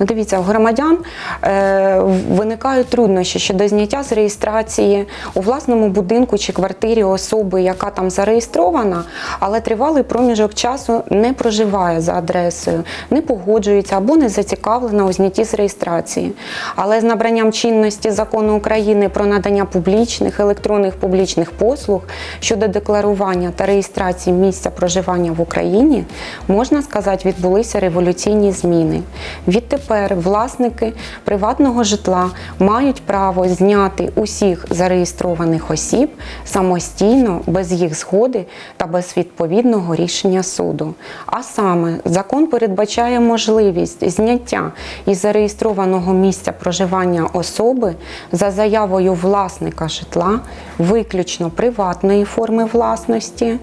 Ну, дивіться, у громадян е, виникають труднощі щодо зняття з реєстрації у власному будинку чи квартирі особи, яка там зареєстрована, але тривалий проміжок часу не проживає за адресою, не погоджується або не зацікавлена у знятті з реєстрації. Але з набранням чинності закону України про надання публічних електронних публічних послуг щодо декларування та реєстрації місця проживання в Україні, можна сказати, відбулися революційні зміни. Відтепер власники приватного житла мають право зняти усіх зареєстрованих осіб самостійно, без їх згоди та без відповідного рішення суду. А саме закон передбачає можливість зняття із зареєстрованого місця проживання особи за заявою власника житла, виключно приватної форми власності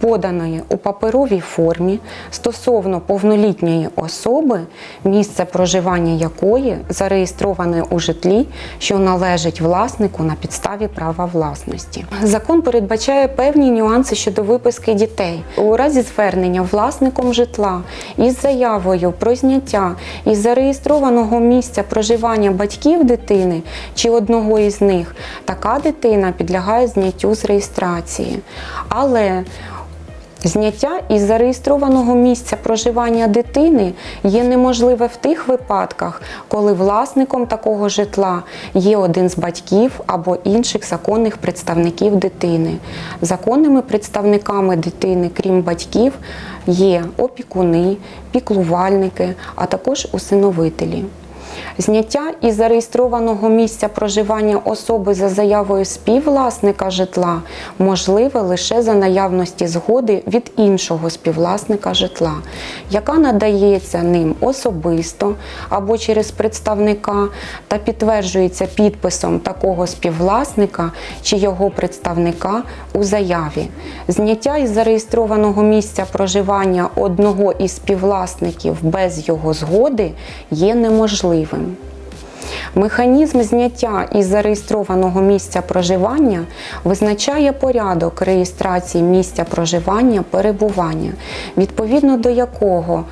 поданої у паперовій формі стосовно повнолітньої особи, місце проживання якої зареєстроване у житлі, що належить власнику на підставі права власності. Закон передбачає певні нюанси щодо виписки дітей. У разі звернення власником житла із заявою про зняття із зареєстрованого місця проживання батьків дитини чи одного із них, така дитина підлягає зняттю з реєстрації. Але Зняття із зареєстрованого місця проживання дитини є неможливе в тих випадках, коли власником такого житла є один з батьків або інших законних представників дитини. Законними представниками дитини, крім батьків, є опікуни, піклувальники, а також усиновителі. Зняття із зареєстрованого місця проживання особи за заявою співвласника житла можливе лише за наявності згоди від іншого співвласника житла, яка надається ним особисто або через представника та підтверджується підписом такого співвласника чи його представника у заяві. Зняття із зареєстрованого місця проживання одного із співвласників без його згоди є неможливим. Механізм зняття із зареєстрованого місця проживання визначає порядок реєстрації місця проживання перебування, відповідно до якого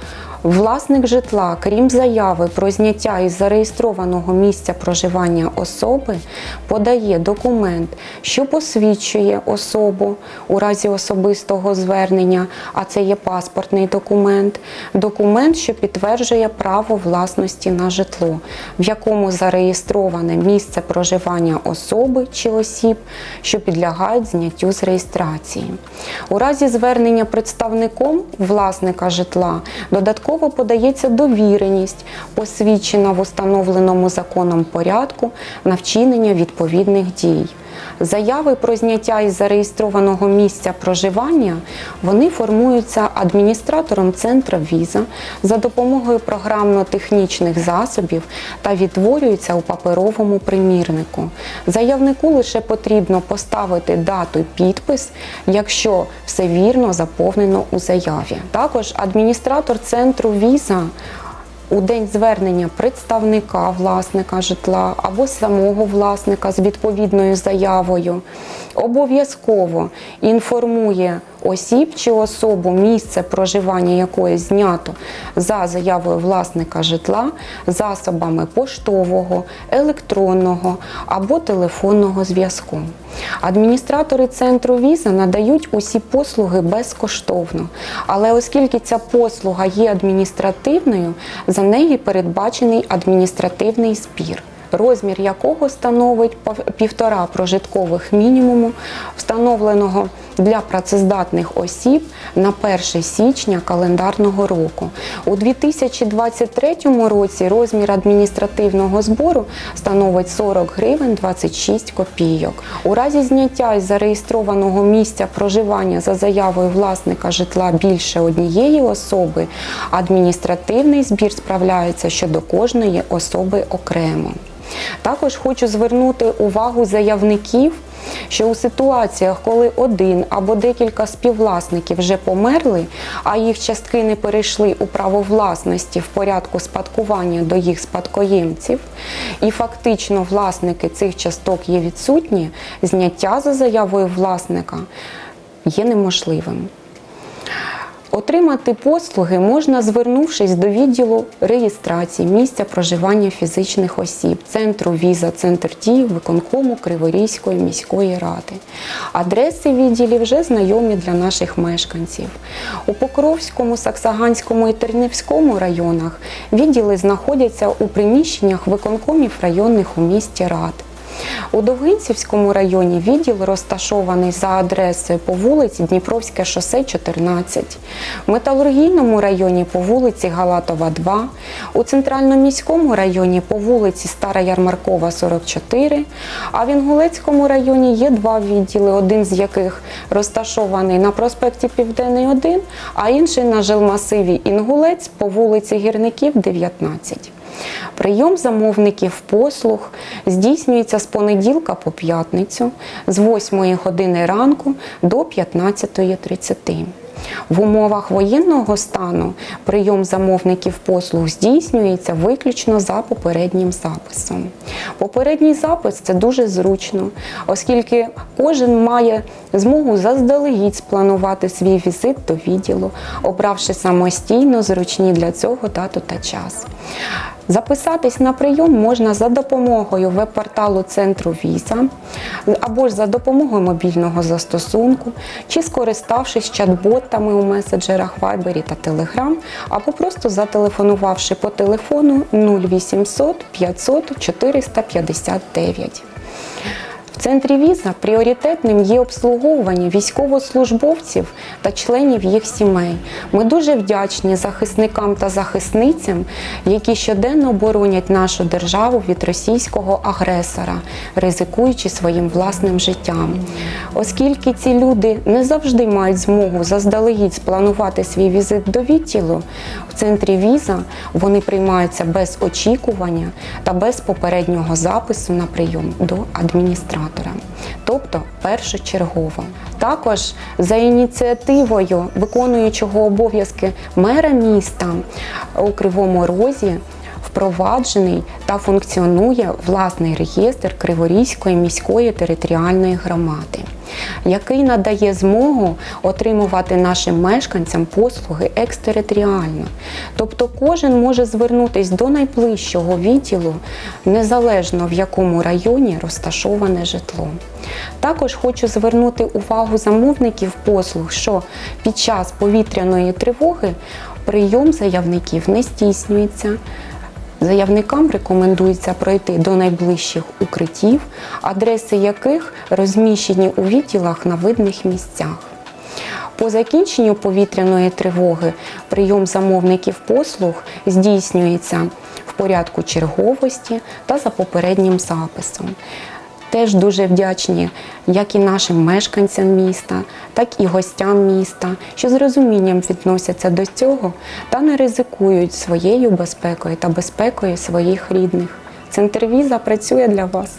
Власник житла, крім заяви про зняття із зареєстрованого місця проживання особи, подає документ, що посвідчує особу у разі особистого звернення, а це є паспортний документ, документ, що підтверджує право власності на житло, в якому зареєстроване місце проживання особи чи осіб, що підлягають зняттю з реєстрації. У разі звернення представником власника житла додатково Додатково подається довіреність, посвідчена в установленому законом порядку на вчинення відповідних дій. Заяви про зняття із зареєстрованого місця проживання вони формуються адміністратором центру віза за допомогою програмно-технічних засобів та відтворюються у паперовому примірнику. Заявнику лише потрібно поставити дату підпис, якщо все вірно заповнено у заяві. Також адміністратор центру віза у день звернення представника власника житла або самого власника з відповідною заявою обов'язково інформує осіб чи особу, місце проживання якої знято за заявою власника житла засобами поштового, електронного або телефонного зв'язку. Адміністратори центру віза надають усі послуги безкоштовно, але оскільки ця послуга є адміністративною, за неї передбачений адміністративний збір розмір якого становить півтора прожиткових мінімуму, встановленого для працездатних осіб на 1 січня календарного року. У 2023 році розмір адміністративного збору становить 40 гривень 26 копійок. У разі зняття із зареєстрованого місця проживання за заявою власника житла більше однієї особи, адміністративний збір справляється щодо кожної особи окремо. Також хочу звернути увагу заявників, що у ситуаціях, коли один або декілька співвласників вже померли, а їх частки не перейшли у право власності в порядку спадкування до їх спадкоємців, і фактично власники цих часток є відсутні, зняття за заявою власника є неможливим. Отримати послуги можна, звернувшись до відділу реєстрації місця проживання фізичних осіб, центру віза, центр дій, виконкому Криворізької міської ради. Адреси відділів вже знайомі для наших мешканців. У Покровському, Саксаганському і Тернівському районах відділи знаходяться у приміщеннях виконкомів районних у місті рад. У Довгинцівському районі відділ розташований за адресою по вулиці Дніпровське шосе 14, в Металургійному районі по вулиці Галатова 2, у Центральноміському районі по вулиці Стара Ярмаркова 44, а в Інгулецькому районі є два відділи, один з яких розташований на проспекті Південний 1, а інший на жилмасиві Інгулець по вулиці Гірників 19. Прийом замовників послуг здійснюється з понеділка по п'ятницю з 8 години ранку до 15.30. В умовах воєнного стану прийом замовників послуг здійснюється виключно за попереднім записом. Попередній запис це дуже зручно, оскільки кожен має змогу заздалегідь спланувати свій візит до відділу, обравши самостійно зручні для цього дату та час. Записатись на прийом можна за допомогою веб-порталу центру Віза або ж за допомогою мобільного застосунку, чи скориставшись чат-ботами у меседжерах Viber та Telegram, або просто зателефонувавши по телефону 0800 500 459. В центрі віза пріоритетним є обслуговування військовослужбовців та членів їх сімей. Ми дуже вдячні захисникам та захисницям, які щоденно боронять нашу державу від російського агресора, ризикуючи своїм власним життям. Оскільки ці люди не завжди мають змогу заздалегідь спланувати свій візит до відділу, в центрі віза вони приймаються без очікування та без попереднього запису на прийом до адміністратора, тобто першочергово. Також за ініціативою виконуючого обов'язки мера міста у Кривому Розі впроваджений та функціонує власний реєстр Криворізької міської територіальної громади, який надає змогу отримувати нашим мешканцям послуги екстериторіально. Тобто кожен може звернутися до найближчого відділу, незалежно в якому районі розташоване житло. Також хочу звернути увагу замовників послуг, що під час повітряної тривоги прийом заявників не здійснюється. Заявникам рекомендується пройти до найближчих укриттів, адреси яких розміщені у відділах на видних місцях. По закінченню повітряної тривоги прийом замовників послуг здійснюється в порядку черговості та за попереднім записом. Теж дуже вдячні як і нашим мешканцям міста, так і гостям міста, що з розумінням відносяться до цього та не ризикують своєю безпекою та безпекою своїх рідних. Центр віза працює для вас.